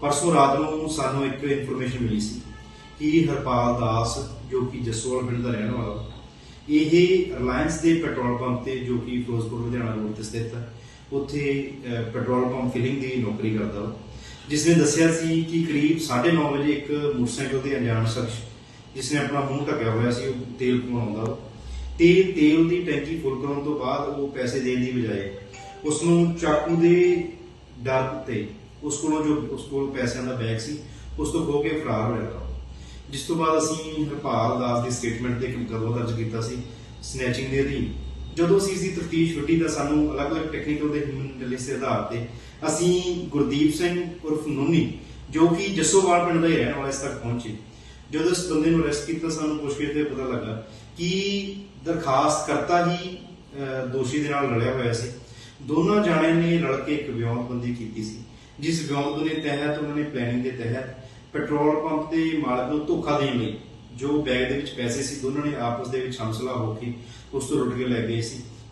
ਪਰਸੋਂ ਰਾਤ ਨੂੰ ਸਾਨੂੰ ਇੱਕ ਇਨਫੋਰਮੇਸ਼ਨ ਮਿਲੀ ਸੀ ਕਿ ਹਰਪਾਲ ਦਾਸ, ਜੋ ਕਿ ਜਸੋਲ ਪਿੰਡ ਦਾ ਰਹਿਣ ਵਾਲਾ, ਇਹ ਰਿਲਾਇੰਸ ਦੇ ਪੈਟਰੋਲ ਪੰਪ ਤੇ, ਜੋ ਕਿ ਫਿਰੋਜ਼ਪੁਰ, ਲੁਧਿਆਣਾ ਰੋਡ ਤੇ ਸਥਿਤ ਹੈ ਉੱਥੇ ਪੈਟਰੋਲ ਪੰਪ ਫਿਲਿੰਗ ਦੀ ਨੌਕਰੀ ਕਰਦਾ ਵਾ। ਜਿਸ ਨੇ ਦੱਸਿਆ ਸੀ ਕਿ ਕਰੀਬ 9:30 ਵਜੇ ਇੱਕ ਮੋਟਰਸਾਈਕਲ ਤੇ ਅਣਜਾਣ ਸ਼ਖਸ ਜਿਸ ਨੇ ਆਪਣਾ ਮੂੰਹ ਢੱਕਿਆ ਹੋਇਆ ਸੀ, ਉਹ ਤੇਲ ਪਵਾਉਂਦਾ ਵਾ। ਤੇ ਤੇਲ ਦੀ ਟੈਂਕੀ ਫੁੱਲ ਕਰਨ ਤੋਂ ਬਾਅਦ ਉਹ ਪੈਸੇ ਦੇਣ ਦੀ ਬਜਾਏ ਉਸ ਨੂੰ ਚਾਕੂ ਦੇ ਡਰ ਤੇ ਉਸ ਕੋਲੋਂ ਜੋ, ਉਸ ਕੋਲ ਪੈਸਿਆਂ ਦਾ ਬੈਗ ਸੀ, ਉਸ ਤੋਂ ਖੋ ਕੇ ਫਰਾਰ ਹੋ ਜਾਂਦਾ। ਜਿਸ ਤੋਂ ਬਾਅਦ ਅਸੀਂ ਹਰਪਾਲ ਦਾਸ ਦੀ ਸਟੇਟਮੈਂਟ ਤੇ ਮੁਕੱਦਮਾ ਦਰਜ ਕੀਤਾ ਸੀ ਸਨੈਚਿੰਗ ਦੇ ਅਧੀਨ। ਜਦੋਂ ਅਸੀਂ ਇਸ ਦੀ ਤਫਤੀਸ਼ ਛੁੱਟੀ ਤਾਂ ਸਾਨੂੰ ਅਲੱਗ-ਅਲੱਗ ਟੈਕਨੀਕਲ ਦੇ ਹਿਊਮਨ ਇੰਟੈਲੀਜੈਂਸ ਦੇ ਆਧਾਰ ਤੇ ਅਸੀਂ ਗੁਰਦੀਪ ਸਿੰਘ ਉਰਫ ਨੁੰਨੀ, ਜੋ ਕਿ ਜੱਸੋਵਾਲ ਪਿੰਡ ਦਾ ਰਹਿਣ ਵਾਲਾ ਇਸ ਤੱਕ ਪਹੁੰਚੇ। ਜਦੋਂ ਇਸ ਬੰਦੇ ਨੂੰ ਅਰੈਸਟ ਕੀਤਾ, ਸਾਨੂੰ ਪੁੱਛਗਿੱਛ ਤੇ ਪਤਾ ਲੱਗਾ ਕਿ ਦਰਖਾਸਤ ਕਰਤਾ ਹੀ ਦੋਸ਼ੀ ਦੇ ਨਾਲ ਲੜਿਆ ਹੋਇਆ ਸੀ। ਦੋਨਾਂ ਜਾਣਿਆਂ ਨੇ ਰਲ ਕੇ ਇੱਕ ਵਿਉਂਤਬੰਦੀ ਕੀਤੀ ਸੀ। ਜਿਸ ਵਿਉਂਤਬੰਦੀ ਦੇ ਤਹਿਤ ਉਹਨਾਂ ਨੇ ਪਲੈਨਿੰਗ ਦੇ ਤਹਿਤ ਪੈਟਰੋਲ ਪੰਪ ਦੇ ਮਾਲਕ ਨੂੰ ਧੋਖਾ ਦੇਣ ਲਈ ਜੋ ਬੈਗ ਦੇ ਵਿੱਚ ਪੈਸੇ ਸੀ, ਦੋਨਾਂ ਨੇ ਆਪਸ ਦੇ ਵਿੱਚ ਹਮਸਲਾ ਹੋ ਕੇ ਉਸ ਤੋਂ ਲੁੱਟ ਕੇ ਲੈ ਗਏ ਸੀ।